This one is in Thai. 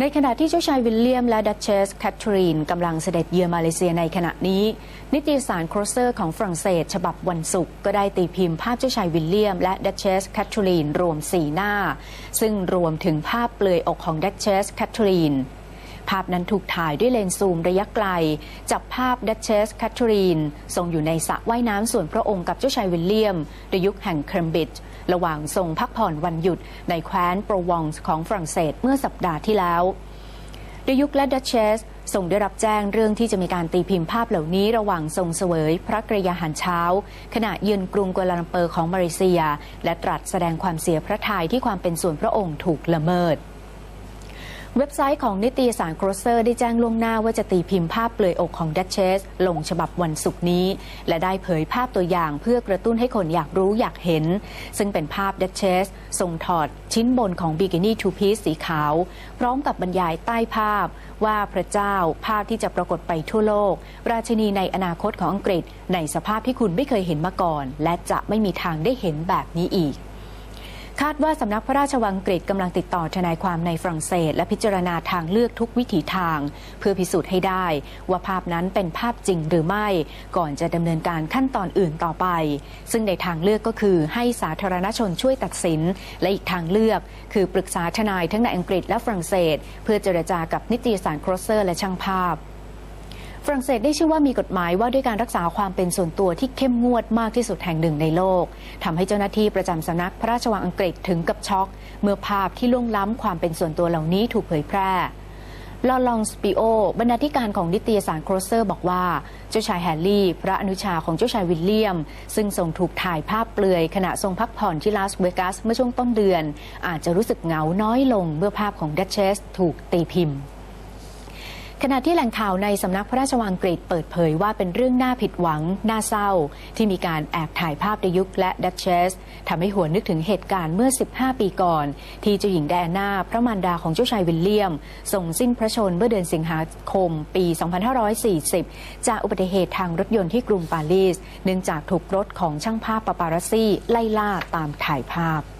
ในขณะที่เจ้าชายวิลเลียมและดัชเชสแคทเธอรีนกำลังเสด็จเยือนมาเลเซียในขณะนี้ นิตยสารโครเซอร์ของฝรั่งเศส ฉบับวันศุกร์ก็ได้ตีพิมพ์ภาพเจ้าชายวิลเลียมและดัชเชสแคทเธอรีนรวม 4 หน้า ซึ่งรวมถึงภาพเปลือยอกของดัชเชสแคทเธอรีน ภาพนั้นถูกถ่ายด้วยเลนส์ซูมระยะไกล จับภาพดัชเชสแคทเธอรีนทรงอยู่ในสระว่ายน้ำส่วนพระองค์กับเจ้าชายวิลเลียมในยุคแห่งเคมบริดจ์ระหว่างทรงพักผ่อนวันหยุดในแคว้นโปรวองส์ของฝรั่งเศสเมื่อสัปดาห์ที่แล้วดยุคและดัชเชสทรงได้รับแจ้งเรื่องที่จะมีการตีพิมพ์ภาพเหล่านี้ระหว่างทรงเสวย พระกรยาหารเช้า ขณะเยือนกรุงกัวลาลัมเปอร์ของมาเลเซีย และตรัสแสดงความเสียพระทัยที่ความเป็นส่วนพระองค์ถูกละเมิด เว็บไซต์ของนิตยสารโครเซอร์ได้แจ้งล่วงหน้าว่าจะตีพิมพ์ภาพเปลือยอกของดัชเชสลงฉบับวันศุกร์นี้ และได้เผยภาพตัวอย่างเพื่อกระตุ้นให้คนอยากรู้อยากเห็น ซึ่งเป็นภาพดัชเชสทรงถอดชิ้นบนของบิกินี่ทูพีซสีขาว พร้อมกับบรรยายใต้ภาพว่าพระเจ้าภาพที่จะปรากฏไปทั่วโลก ราชินีในอนาคตของอังกฤษ ในสภาพที่คุณไม่เคยเห็นมาก่อน และจะไม่มีทางได้เห็นแบบนี้อีก คาดว่าสำนักพระราชวังอังกกำลังติดต่อทนายความในฝรั่งเศส และพิจารณาทางเลือกทุกวิถีทาง เพื่อพิสูจน์ให้ได้ ว่าภาพนั้นเป็นภาพจริงหรือไม่ ก่อนจะดำเนินการขั้นตอนอื่นต่อไป ซึ่งในทางเลือกก็คือให้สาธารณชนช่วยตัดสิน และอีกทางเลือก คือปรึกษาทนายทั้งในอังกฤษและฝรั่งเศส เพื่อเจรจากับนิตยสารโครเซอร์และช่างภาพ ฝรั่งเศสได้ชื่อว่ามีกฎหมายว่าด้วยการรักษาความเป็นส่วนตัวที่เข้มงวดมากที่สุดแห่งหนึ่งในโลกทำให้เจ้าหน้าที่ประจำสำนักพระราชวังอังกฤษถึงกับช็อก เมื่อภาพที่ล่วงล้ำความเป็นส่วนตัวเหล่านี้ถูกเผยแพร่ลอลองสปิโอบรรณาธิการของนิตยสารโครเซอร์บอกว่า เจ้าชายแฮร์รี่ พระอนุชาของเจ้าชายวิลเลียม ซึ่งทรงถูกถ่ายภาพเปลือยขณะทรงพักผ่อนที่ลาสเวกัสเมื่อช่วงต้นเดือน อาจจะรู้สึกเหงาน้อยลงเมื่อภาพของดัชเชสถูกตีพิมพ์ ขณะที่แหล่งข่าวในสำนักพระราชวังอังกเปิดเผยว่าเป็นเรื่องน่าผิดหวัง น่าเศร้า ที่มีการแอบถ่ายภาพดยุคและดัชเชสทำให้หัวนึกถึงเหตุการณ์เมื่อ 15 ปีก่อน ที่เจ้าหญิงแดนาพระมารดาของเจ้าชายวิลเลียมส่งสิ้นพระชนเมื่อเดือนสิงหาคม ปี 2540 จากอุบัติเหตุทางรถยนต์ที่กรุงปารีสเนื่องจากถูกรถของช่างภาพปาปารัสซี่ไล่ล่าตามถ่ายภาพ